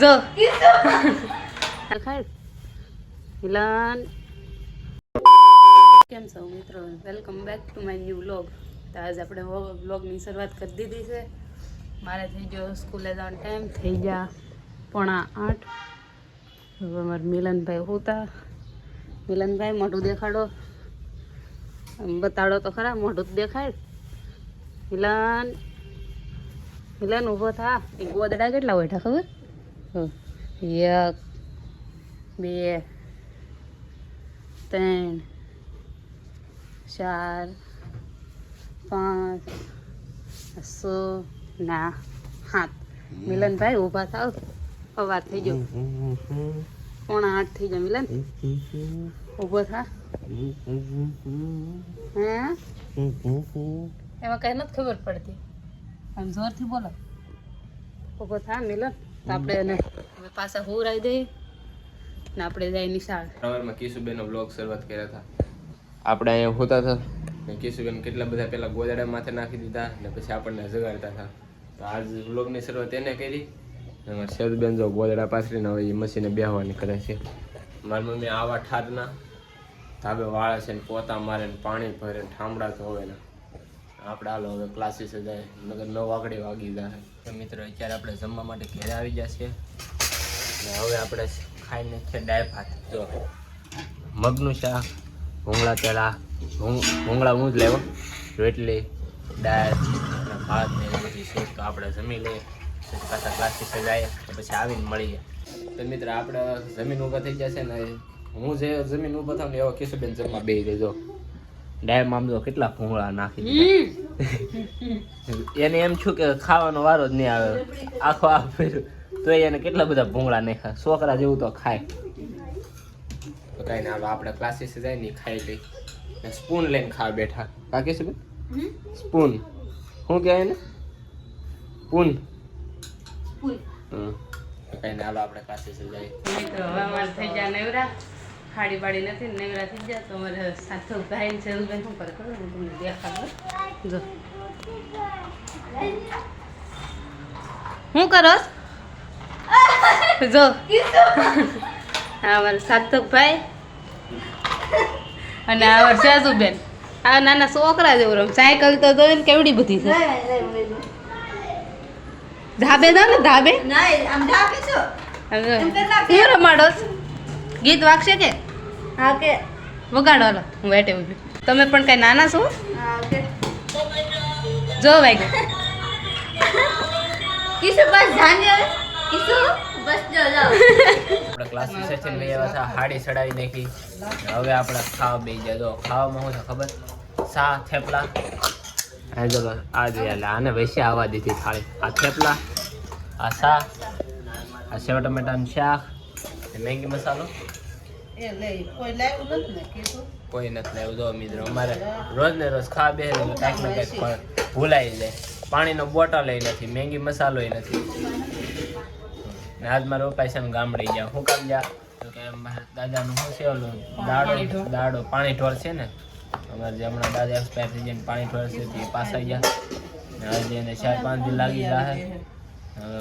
જો. કેમ છો મિત્રો? Welcome back to my new vlog તો આજે આપણે વ્લોગની શરૂઆત કરી દીધી છે. મારે થઈ ગયો સ્કૂલે જવાનો ટાઈમ થઈ ગયા પોણા આઠ. હવે અમારે મિલનભાઈ હોતા. મિલનભાઈ, મોઢું દેખાડો. બતાડો તો ખરા, મોઢું જ દેખાય. મિલન મિલન ઊભો થા. ગોદડા કેટલા હોય ખબર. એક, બે, ત્રણ, ચાર, પાંચ છ ના, સાત. મિલનભાઈ ઊભા થાવ અવાર થઈ ગયો. પોણા આઠ થઈ જાય મિલન, ઊભો થા. હે? એમાં કઈ નથી ખબર પડતી. આમ જોરથી બોલો. ઊભો થા, મિલન. તો આપણે એને હવે પાછા રહી દઈએ ને આપણે જાય નિશાળ. સવારમાં કિશુબેનનો બ્લોગ શરૂઆત કર્યા હતા. આપણે અહીંયા હોતા હતા. ને કિશુબેન કેટલા બધા પેલા ગોદાડા માથે નાખી દીધા ને પછી આપણને જગાડતા હતા. તો આજ બ્લોગની શરૂઆત એને કરી. શરદબેન જો ગોદડા પાથરીને હવે એ મશીને બેહવાની કરે છે. મારી મમ્મી આવા ઠારના ધાબે વાળે છે ને પોતા મારે ને પાણી ભરે ને ઠામડા ધોવે ને. આપણે હાલો હવે ક્લાસીસે જાય. નગર નવ વાગડે વાગી જાય. મિત્રો, અત્યારે આપણે જમવા માટે ઘેરે આવી જશે ને હવે આપણે ખાઈને છે ડાય ભાત. જો, મગનું શાક ભૂંગળા તેલા ભૂંગળા હું જ લેવો. રોટલી, દાળ, અને ભાત ને બધી છે. તો આપણે જમી લઈએ. પછી પાછા ક્લાસીસે જાય. પછી આવીને મળીએ. તો મિત્ર, આપણે જમીન ઊભા થઈ જશે ને હું જે જમીન ઊભા થાવ ને એવો કિશુબેન જમવા બે દેજો ડાય આમ જો કેટલા ભૂંગળા નાખી એને એમ છું કે ખાવાનો વારો જ નહીં આવે. આખો આ ફેર્યું તો એને કેટલા બધા ભૂંગળા નાખ્યા? છોકરા જેવું તો ખાય. તો કઈ ના આપણે ક્લાસીસ જાય ને ખાઈ લઈ. ને સ્પૂન લઈને ખાવા બેઠા. કાકી શું સ્પૂન શું કહેવાય એને? Spoon hmm. તો કઈ ના આપણે ક્લાસીસ જાય. મિત્રો હવે અમારે થઈ ગયા નેવરા. ખાડી બાડી નથી ને નેવરા થઈ ગયા તો અમારે સાથો ભાઈ છે બેન શું કરે ખબર? હું તમને દેખાડું. જો. શું કરો? જો. આ અમારે સાર્થક ભાઈ અને આ સાસુબેન આ નાના છોકરા જેવું રમ. સાયકલ તો જોઈ ને કેવડી બધી છે. ધાબે દો ને ધાબે. હું રમાડો ગીત વાગશે કે? વગાડો હાલો. હું વેટે ઊભી તમે પણ કઈ નાના છો? જો વાગ્યો. આપણે ક્લાસીસ છે ને લઈ આવ્યા હતા હાડી ચડાવી નાખી. હવે આપણે ખાવા બે ગયા. જો ખાવામાં હું છે ખબર? સા થેપલા. આ જો આ જે એટલે આને વૈસે આવવા દીધી થાળી. આ થેપલા આ સા આ સેવ ટમેટાનું શાક મેંગી મસાલો. કોઈ નથી લેવું જો મિત્રો અમારે રોજ ને રોજ ખા બે કાંઈક ને કાંઈક પણ ભૂલાઈ જાય. પાણીનો બોટલ એ નથી મેંગી મસાલો એ નથી. ને આજ મારો પૈસા ને ગામડે ગયા. હું કામ જા તો કે દાદાનું શું છે ઓલું? દાડો દાડો પાણી ઢોળ છે ને? અમારે જે હમણાં દાદા એક્સપાયર થઈ જઈને પાણી ઢોળ છે તે પાછા ગયા. ને હજી એને ચાર પાંચ દિન લાગી જાય હવે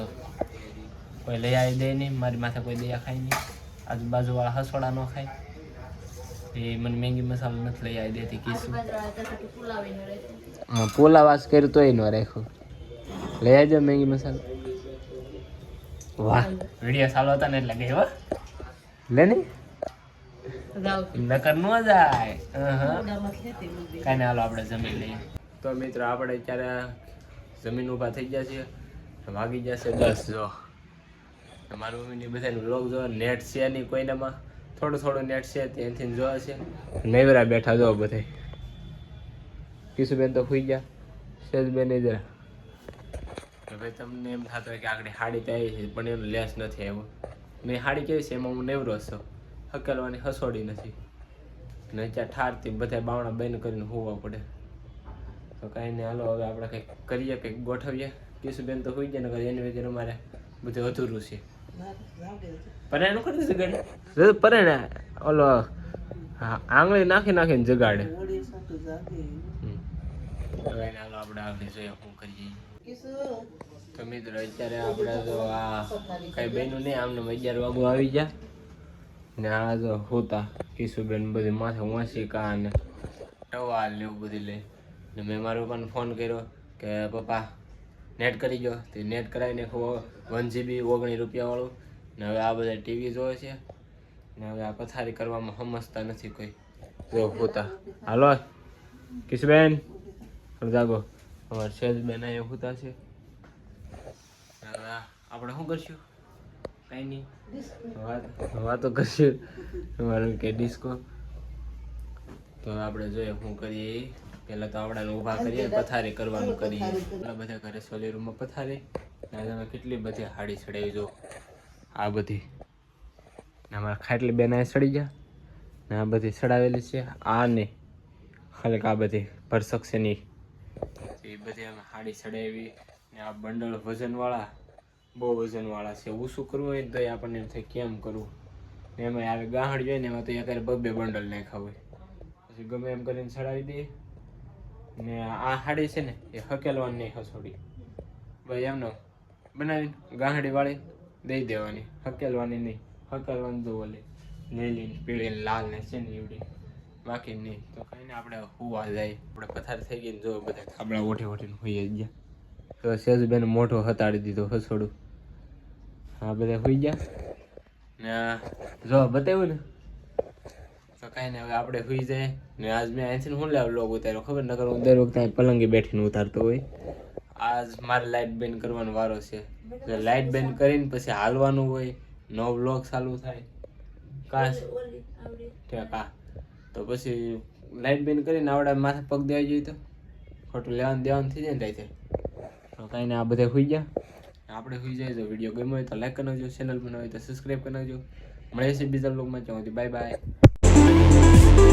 કોઈ લઈ આવી દે નહીં મારી માથે કોઈ દયા ખાઈ નહીં. આજુબાજુવાળા હસોડા ન ખાય. એ મને મેંગી મસાલો નથી લઈ આવી દેતી કીશું હા પોલા વાસ કર્યું તોય ન રાખ્યું. લઈ આવજો મેંગી મસાલો. વાહ. વીડિયો સારો હતા ને એટલે ગઈ હો. લે ને. નકર ન જાય. કાંઈ ના હાલો આપણે જમીન લઈએ. તો મિત્રો આપણે અત્યારે જમીન ઊભા થઈ ગયા છીએ. વાગી જશે દસ જો. મારું મમ્મીની બધાનું લોક જો નેટ છે નહીં કોઈનામાં. થોડું થોડું નેટ છે, ત્યાંથી જોવા છે. નેવરા બેઠા જો બધા કિશુબેન તો ખુઈ ગયા. સેજબેન જરા ભાઈ તમને એમ થતું હોય કે આગળ હાડી આવી છે, પણ એનો લેસ નથી આવ્યો. મેં હાડી કેવી છે, એમાં હું નેવરો છું હકેલવાની હસોડી નથી. ને ત્યાં ઠારથી બધા બાવણા બંધ કરીને હોવા પડે. તો કાંઈ નહીં, હાલો, હવે આપણે કંઈક કરીએ, કંઈક ગોઠવીએ. કિશુબેન તો હોઈ ગયા ને એની વગર અમારે બધું અધૂરું છે. પરાયણું કરી જગાડે. પરાયણે ઓલો આંગળી નાખી નાખીને જગાડે. આપણે આગળ જોઈએ શું કરીએ. તો મિત્રો અત્યારે આપણે તો આ કઈ બન્યું નહીં આમને અગિયાર વાગુ આવી ગયા. ને આ જો હોતા કિશુબેન બધી માથે વાંસી ને ટવાલ ને એવું બધું લઈ ને મેં મારા પપ્પાને ફોન કર્યો કે પપ્પા નેટ કરી ગયો. તે નેટ કરાવીને વન જીબી ઓગણીસ રૂપિયાવાળું. ને હવે આ બધા ટીવી જોવે છે. ને હવે આ પથારી કરવામાં સમજતા નથી કોઈ. જો હોતા હાલો. કિશબેન જાગો. અમારે સેજબેન અહીંયા હોતા છે. આપણે શું કરશું? કાંઈ નહીં. વાતો કરશું. મારું કે ડિસ્કો તો આપણે જોઈએ શું કરીએ. ઈ. પહેલા તો આવડાને ઊભા કરીએ પથારી કરવાનું કરીએ. આ બધા ઘરે સોલી રૂમમાં પથારી. ને તમે કેટલી બધી હાડી ચડાવી જો આ બધી. ને અમારા ખાટલી બેન આ સડી ગયા. ને આ બધી ચડાવેલી છે. આ ને ખાલી આ બધી ભરસક છે ની એ બધી અમે હાડી ચડાવી. ને આ બંડલ વજનવાળા બહુ વજનવાળા છે. ઓછું કરવું હોય તો આપણને એમ થાય કેમ કરવું ને એમાં આવે ગાહડ જોઈએ ને એમાં તો એક બબે બંડલ નાખ્યા હોય. પછી ગમે એમ કરીને ચડાવી દઈએ. ને આ હાડી છે ને, એ હકેલવાની નહીં, હસોડી. ભાઈ, એમનો બનાવીને ગાહડી વાળી દઈ દેવાની. હકેલવાની નહીં, હકેલવાની તો ઓલી લીલી પીળી લાલ ને છે ને એવડી. બાકી નહીં, તો કઈ ને આપણે હુવા જાય. આપણે પથાર થઈ ગઈ ને જો બધા ખાબડા ઓઠી ઓઠીને હોઈએ ગયા. તો સેજબેન મોઢો હતાડી દીધો હસોડું. હા, બધા હોઈ ગયા? ને જો, બતાવ્યું ને? કાંઈ હવે આપણે સુઈ જાય. ને આજ મેં અહીંથી હું લાવ લોગ ઉતાર્યો, ખબર? નકર હું દર વખતે પલંગે બેઠીને ઉતારતો હોય. આજ મારે લાઇટ બેન કરવાનો વારો છે. એટલે લાઇટ બેન કરીને પછી હાલવાનું હોય. નવો બ્લોગ ચાલુ થાય. કાશ હા તો પછી લાઇટ બેન કરીને આવડે માથે પગ દેવા જોઈએ તો. ખોટું લેવાનું દેવાનું થઈ જાય ને થાય તો કાંઈ નહીં, આ બધા સુઈ ગયા. આપણે સુઈ જાય તો વીડિયો ગમ્યો હોય તો લાઈક કરી નાખજો ચેનલ બનાવી તો સબસ્ક્રાઈબ કરી નાખજો. મળે છે બીજા બ્લોગમાં જવાથી બાય બાય બાય